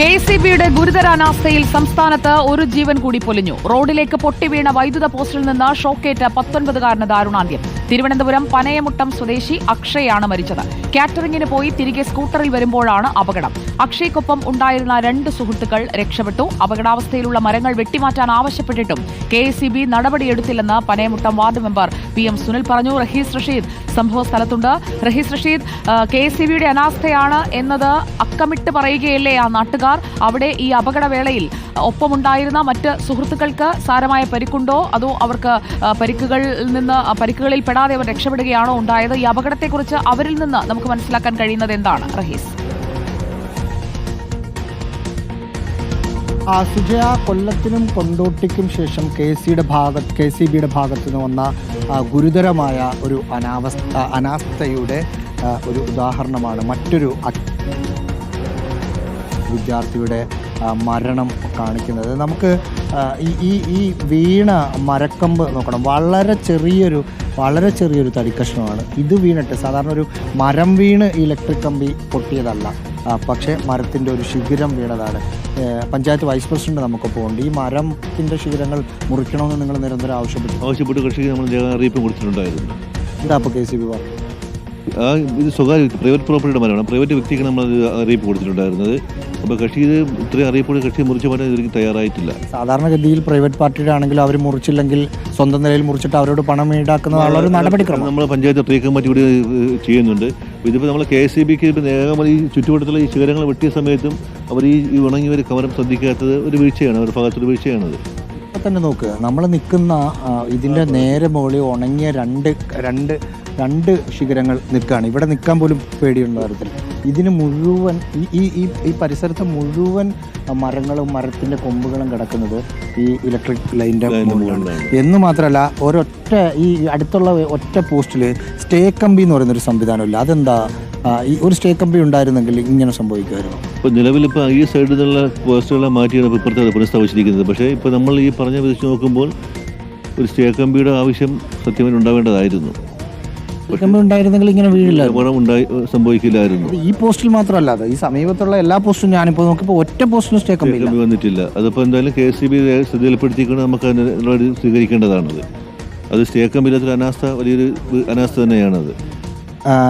K C ബിയുടെ ഗുരുതര അനാസ്ഥയിൽ സംസ്ഥാനത്ത് ഒരു ജീവൻ കൂടി പൊലിഞ്ഞു. റോഡിലേക്ക് പൊട്ടിവീണ വൈദ്യുത പോസ്റ്റിൽ നിന്ന് ഷോക്കേറ്റ പത്തൊൻപതുകാരന് ദാരുണാന്ത്യം. തിരുവനന്തപുരം പനയമുട്ടം സ്വദേശി അക്ഷയാണ് മരിച്ചത്. കാറ്ററിംഗിന് പോയി തിരികെ സ്കൂട്ടറിൽ വരുമ്പോഴാണ് അപകടം. അക്ഷയ്ക്കൊപ്പം ഉണ്ടായിരുന്ന രണ്ട് സുഹൃത്തുക്കൾ രക്ഷപ്പെട്ടു. അപകടാവസ്ഥയിലുള്ള മരങ്ങൾ വെട്ടിമാറ്റാൻ ആവശ്യപ്പെട്ടിട്ടും K S C B നടപടിയെടുത്തില്ലെന്ന് Panayamuttam ward member P M Sunil പറഞ്ഞു. റഹീസ് റഷീദ് സംഭവ സ്ഥലത്തുണ്ട്. റഹീസ് റഷീദ് കെ സി ബിയുടെ അനാസ്ഥയാണ് എന്നത് അക്കമിട്ട് പറയുകയല്ലേ ആ നാട്ടുകാർ. അവിടെ ഈ അപകടവേളയിൽ ഒപ്പമുണ്ടായിരുന്ന മറ്റ് സുഹൃത്തുക്കൾക്ക് സാരമായ പരിക്കുണ്ടോ? അതോ അവർക്ക് പരിക്കുകളിൽ നിന്ന് പരിക്കുകളിൽ പെടാതെ അവർ രക്ഷപ്പെടുകയാണോ ഉണ്ടായത്? ഈ അപകടത്തെക്കുറിച്ച് അവരിൽ നിന്ന് നമുക്ക് മനസ്സിലാക്കാൻ കഴിയുന്നത് എന്താണ്? റഹീസ്. സുജയ കൊല്ലത്തിനും കൊണ്ടോട്ടിക്കും ശേഷം കെ സിയുടെ ഭാഗത്ത് കെ സി ബിയുടെ ഭാഗത്തു നിന്ന് വന്ന ഗുരുതരമായ ഒരു അനാവസ്ഥ അനാസ്ഥയുടെ ഒരു ഉദാഹരണമാണ് മറ്റൊരു വിദ്യാർത്ഥിയുടെ മരണം കാണിക്കുന്നത്. നമുക്ക് ഈ ഈ വീണ മരക്കമ്പ് നോക്കണം. വളരെ ചെറിയൊരു വളരെ ചെറിയൊരു തടിക്കഷ്ണമാണ്. ഇത് വീണിട്ട് സാധാരണ ഒരു മരം വീണ് ഇലക്ട്രിക് കമ്പി പൊട്ടിയതല്ല. പക്ഷേ മരത്തിന്റെ ഒരു ശിഖിരം വീണതാണ്. പഞ്ചായത്ത് വൈസ് പ്രസിഡന്റ് നമുക്കൊപ്പം ഉണ്ട്. ഈ മരത്തിന്റെ ശീലങ്ങൾ മുറിക്കണമെന്ന് നിങ്ങൾ നിരന്തരം ആവശ്യപ്പെട്ടു. ആവശ്യപ്പെട്ട് കൃഷിക്ക് നമ്മൾ അറിയിപ്പ് കൊടുത്തിട്ടുണ്ടായിരുന്നു. എന്താ അപ്പോൾ കെ സി ബി പറഞ്ഞു ഇത് സ്വകാര്യ പ്രൈവറ്റ് പ്രോപ്പർട്ടിയുടെ മരമാണ്. പ്രൈവറ്റ് വ്യക്തിക്ക് നമ്മൾ അറിയിപ്പ് കൊടുത്തിട്ടുണ്ടായിരുന്നത്. അപ്പോൾ കക്ഷി ഇത് ഇത്രയും അറിയപ്പെടുന്ന കക്ഷി മുറിച്ച് മാറ്റാൻ ഇതിലേക്ക് തയ്യാറായിട്ടില്ല. സാധാരണഗതിയിൽ പ്രൈവറ്റ് പാർട്ടിയുടെ ആണെങ്കിലും അവർ മുറിച്ചില്ലെങ്കിൽ സ്വന്തം നിലയിൽ മുറിച്ചിട്ട് അവരോട് പണം ഈടാക്കുന്നതാണ് ഒരു നടപടിക്രമം. നമ്മൾ പഞ്ചായത്ത് ട്രീ കമ്മിറ്റി കൂടി ചെയ്യുന്നുണ്ട്. ഇതിപ്പോൾ നമ്മൾ കെ എസ് സി ബിക്ക് ഇപ്പം നേരം ഈ ചുറ്റുവട്ടത്തുള്ള ഈ ശിഖരങ്ങൾ വെട്ടിയ സമയത്തും അവർ ഈ ഉണങ്ങി ഒരു കവരം ശ്രദ്ധിക്കാത്തത് ഒരു വീഴ്ചയാണ് ഒരു ഭാഗത്തൊരു വീഴ്ചയാണത് ഇപ്പം തന്നെ നോക്കുക നമ്മൾ നിൽക്കുന്ന ഇതിന്റെ നേരെ മുകളിൽ ഉണങ്ങിയ രണ്ട് രണ്ട് രണ്ട് ശിഖരങ്ങൾ നിൽക്കുകയാണ്. ഇവിടെ നിൽക്കാൻ പോലും പേടിയുള്ള തരത്തിൽ. ഇതിന് മുഴുവൻ ഈ ഈ ഈ പരിസരത്ത് മുഴുവൻ മരങ്ങളും മരത്തിന്റെ കൊമ്പുകളും കിടക്കുന്നത് ഈ ഇലക്ട്രിക് ലൈന്റെ മുകളിലാണ്. എന്ന് മാത്രമല്ല ഒരൊറ്റ ഈ അടുത്തുള്ള ഒറ്റ പോസ്റ്റിൽ സ്റ്റേ കമ്പി എന്ന് പറയുന്നൊരു സംവിധാനമില്ല അതെന്താ? ഈ ഒരു സ്റ്റേ കമ്പി ഉണ്ടായിരുന്നെങ്കിൽ ഇങ്ങനെ സംഭവിക്കുമായിരുന്നു. ഇപ്പോൾ നിലവിലിപ്പോൾ ഈ സൈഡിൽ നിന്നുള്ള പോസ്റ്റുകളെ മാറ്റിയാണ് ഇപ്പോൾ ഇപ്പുറത്തെ പുനഃസ്ഥാപിച്ചിരിക്കുന്നത്. പക്ഷേ ഇപ്പോൾ നമ്മൾ ഈ പറഞ്ഞ വെച്ച് നോക്കുമ്പോൾ ഒരു സ്റ്റേ കമ്പിയുടെ ആവശ്യം സത്യമായി ഉണ്ടാവേണ്ടതായിരുന്നു. ഉണ്ടായിരുന്നെങ്കിൽ ഇങ്ങനെ വീഴില്ല അപകടം ഉണ്ടായി സംഭവിക്കില്ലായിരുന്നു. ഈ പോസ്റ്റിൽ മാത്രമല്ല അത് ഈ സമീപത്തുള്ള എല്ലാ പോസ്റ്റും ഞാനിപ്പോൾ നോക്കിപ്പോ ഒറ്റ പോസ്റ്റിനും സ്റ്റേ കമ്പി ഇല്ല വന്നിട്ടില്ല. അതിപ്പോൾ എന്തായാലും കെ സി ബി ശ്രദ്ധയിൽപ്പെടുത്തിക്കൊണ്ട് നമുക്ക് സ്വീകരിക്കേണ്ടതാണത്. അത് സ്റ്റേ കമ്പിയിലത്തൊരു അനാസ്ഥ വലിയൊരു അനാസ്ഥ തന്നെയാണത്.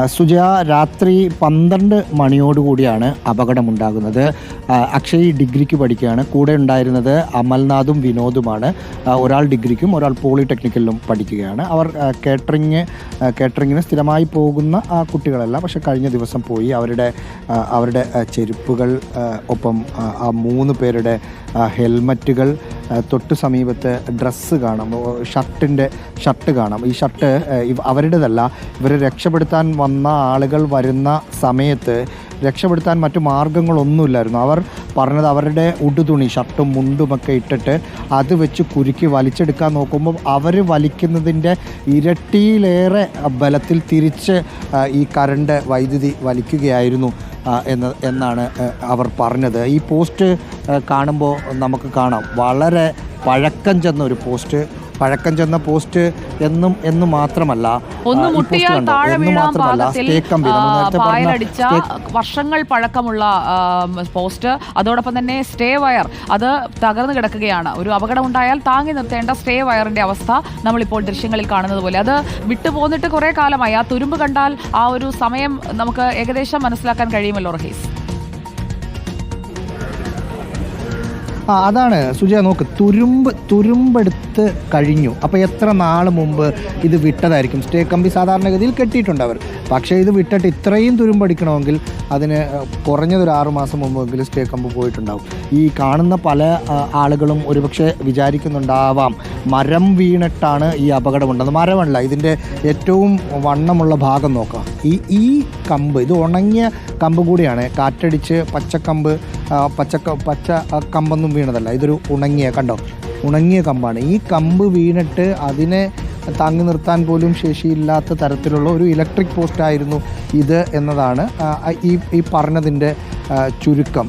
സുജ രാത്രി പന്ത്രണ്ട് മണിയോടുകൂടിയാണ് അപകടമുണ്ടാകുന്നത്. അക്ഷയ് ഡിഗ്രിക്ക് പഠിക്കുകയാണ്. കൂടെ ഉണ്ടായിരുന്നത് അമൽനാഥും വിനോദുമാണ്. ഒരാൾ ഡിഗ്രിക്കും ഒരാൾ പോളിടെക്നിക്കലിലും പഠിക്കുകയാണ്. അവർ കേറ്ററിങ് കേറ്ററിങ്ങിന് സ്ഥിരമായി പോകുന്ന ആ, കുട്ടികളല്ല. പക്ഷെ കഴിഞ്ഞ ദിവസം പോയി അവരുടെ അവരുടെ ചെരുപ്പുകൾ ഒപ്പം ആ, മൂന്ന് പേരുടെ ഹെൽമറ്റുകൾ തൊട്ട് സമീപത്തെ ഡ്രസ്സ് കാണാം ഷർട്ടിന്റെ ഷർട്ട് കാണാം. ഈ ഷർട്ട് അവരുടേതല്ല. ഇവരെ രക്ഷപ്പെടുത്താൻ വന്ന ആളുകൾ വരുന്ന സമയത്ത് രക്ഷപ്പെടുത്താൻ മറ്റു മാർഗങ്ങളൊന്നുമില്ലായിരുന്നു. അവർ പറഞ്ഞത് അവരുടെ ഉടുതുണി ഷർട്ടും മുണ്ടുമൊക്കെ ഇട്ടിട്ട് അത് വെച്ച് കുരുക്കി വലിച്ചെടുക്കാൻ നോക്കുമ്പോൾ അവർ വലിക്കുന്നതിന്റെ ഇരട്ടിയിലേറെ ബലത്തിൽ തിരിച്ച് ഈ കറണ്ട് വൈദ്യുതി വലിക്കുകയായിരുന്നു എന്ന് എന്നാണ് അവർ പറഞ്ഞത്. ഈ പോസ്റ്റ് കാണുമ്പോൾ നമുക്ക് കാണാം. വളരെ പഴക്കം ചെന്ന ഒരു പോസ്റ്റ് പഴക്കം ചെന്ന പോസ്റ്റ് എന്നും എന്ന് മാത്രമല്ല ഒന്ന് മുട്ടിയാൽ? താഴെ വീഴാൻ പാകത്തിൽ പായലടിച്ച വർഷങ്ങൾ പഴക്കമുള്ള പോസ്റ്റ് അതോടൊപ്പം തന്നെ സ്റ്റേ വയർ അത് തകർന്നു കിടക്കുകയാണ്. ഒരു അപകടം ഉണ്ടായാൽ താങ്ങി നിർത്തേണ്ട സ്റ്റേ വയറിന്റെ അവസ്ഥ നമ്മളിപ്പോൾ ദൃശ്യങ്ങളിൽ കാണുന്നത് പോലെ. അത് വിട്ടുപോന്നിട്ട് കുറെ കാലമായി. ആ തുരുമ്പ് കണ്ടാൽ ആ ഒരു സമയം നമുക്ക് ഏകദേശം മനസ്സിലാക്കാൻ കഴിയുമല്ലോ റഹീസ്? ആ അതാണ് സുജയ നോക്ക് തുരുമ്പ് തുരുമ്പെടുത്ത് കഴിഞ്ഞു. അപ്പോൾ എത്ര നാൾ മുമ്പ് ഇത് വിട്ടതായിരിക്കും? സ്റ്റേ കമ്പി സാധാരണഗതിയിൽ കെട്ടിയിട്ടുണ്ട് അവർ. പക്ഷേ ഇത് വിട്ടിട്ട് ഇത്രയും തുരുമ്പടിക്കണമെങ്കിൽ അതിന് കുറഞ്ഞതൊരു ആറു മാസം മുമ്പെങ്കിലും സ്റ്റേ കമ്പ് പോയിട്ടുണ്ടാവും. ഈ കാണുന്ന പല ആളുകളും ഒരുപക്ഷെ വിചാരിക്കുന്നുണ്ടാവാം മരം വീണിട്ടാണ് ഈ അപകടമുണ്ടെന്ന്. മരമല്ല ഇതിന്റെ ഏറ്റവും വണ്ണമുള്ള ഭാഗം നോക്കാം. ഈ ഈ കമ്പ് ഇത് ഉണങ്ങിയ കമ്പ് കൂടിയാണ്. കാറ്റടിച്ച് പച്ചക്കമ്പ് പച്ച ആ, കമ്പൊന്നും വീണതല്ല. ഇതൊരു ഉണങ്ങിയ കണ്ടോ? ഉണങ്ങിയ കമ്പാണ്. ഈ കമ്പ് വീണിട്ട് അതിനെ താങ്ങി നിർത്താൻ പോലും ശേഷിയില്ലാത്ത തരത്തിലുള്ള ഒരു ഇലക്ട്രിക് പോസ്റ്റായിരുന്നു ഇത് എന്നതാണ് ഈ ഈ പറഞ്ഞതിന്റെ ചുരുക്കം.